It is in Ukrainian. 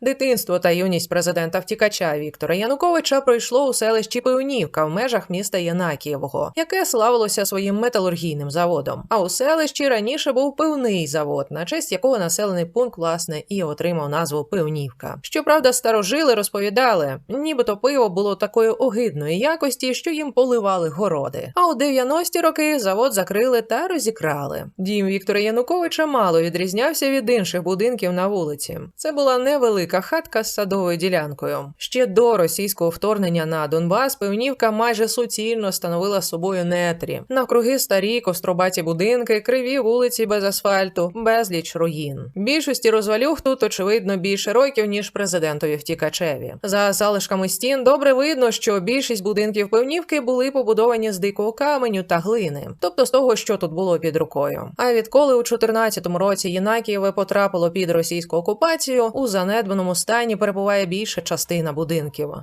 Дитинство та юність президента втікача Віктора Януковича пройшло у селищі Пивнівка в межах міста Янакієвого, яке славилося своїм металургійним заводом. А у селищі раніше був пивний завод, на честь якого населений пункт власне і отримав назву Пивнівка. Щоправда, старожили розповідали, нібито пиво було такої огидної якості, що їм поливали городи. А у 90-ті роки завод закрили та розікрали. Дім Віктора Януковича мало відрізнявся від інших будинків на вулиці. Це була невелика хатка з садовою ділянкою. Ще до російського вторгнення на Донбас пивнівка майже суцільно становила собою нетрі. Навкруги старі костробаті будинки, криві вулиці без асфальту, безліч руїн. Більшості розвалюх тут очевидно більше років ніж президентові втікачеві. За залишками стін добре видно, що більшість будинків пивнівки були побудовані з дикого каменю та глини, тобто з того, що тут було під рукою. А відколи у 14-му році Єнакієве потрапило під російську окупацію, у занедбаному стані перебуває більша частина будинків.